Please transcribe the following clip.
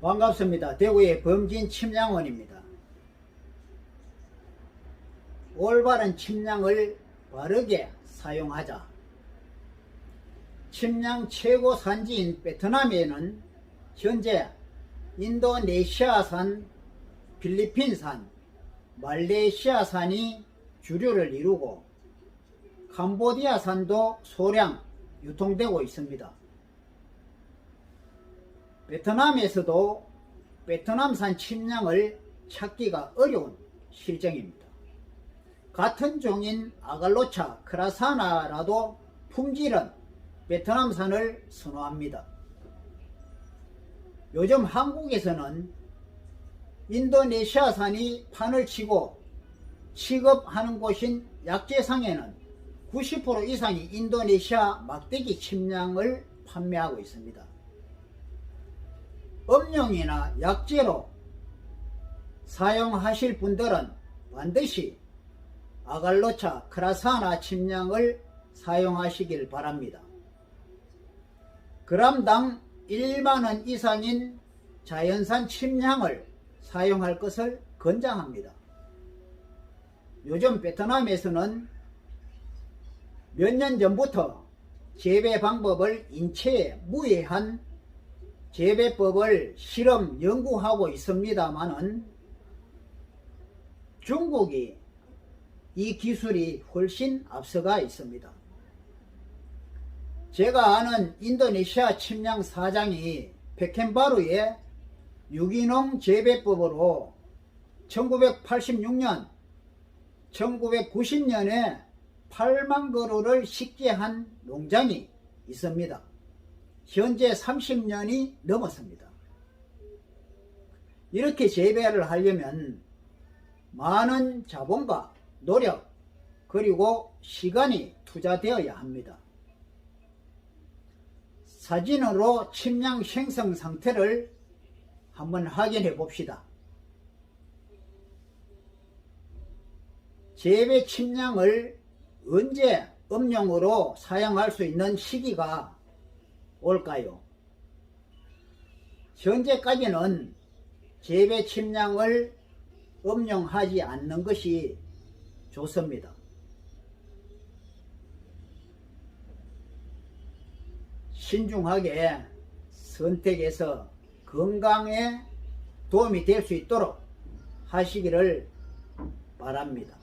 반갑습니다. 대구의 범진 침량원입니다. 올바른 침량을 바르게 사용하자. 침량 최고 산지인 베트남에는 현재 인도네시아산, 필리핀산, 말레이시아산이 주류를 이루고 캄보디아산도 소량 유통되고 있습니다. 베트남에서도 베트남산 침량을 찾기가 어려운 실정입니다. 같은 종인 아갈로차 크라사나라도 품질은 베트남산을 선호합니다. 요즘 한국에서는 인도네시아산이 판을 치고 취급하는 곳인 약재상에는 90% 이상이 인도네시아 막대기 침량을 판매하고 있습니다. 음용이나 약재로 사용하실 분들은 반드시 아갈로차 크라사나 침량을 사용하시길 바랍니다. 그람당 1만원 이상인 자연산 침량을 사용할 것을 권장합니다. 요즘 베트남에서는 몇 년 전부터 재배 방법을 인체에 무해한 재배법을 실험 연구하고 있습니다만은 중국이 이 기술이 훨씬 앞서가 있습니다. 제가 아는 인도네시아 침량 사장이 페켄바루의 유기농 재배법으로 1986년, 1990년에 8만 그루를 식재한 농장이 있습니다. 현재 30년이 넘었습니다. 이렇게 재배를 하려면 많은 자본과 노력 그리고 시간이 투자되어야 합니다. 사진으로 침량 생성 상태를 한번 확인해 봅시다. 재배 침량을 언제 음용으로 사용할 수 있는 시기가 올까요? 현재까지는 재배 침량을 음용하지 않는 것이 좋습니다. 신중하게 선택해서 건강에 도움이 될 수 있도록 하시기를 바랍니다.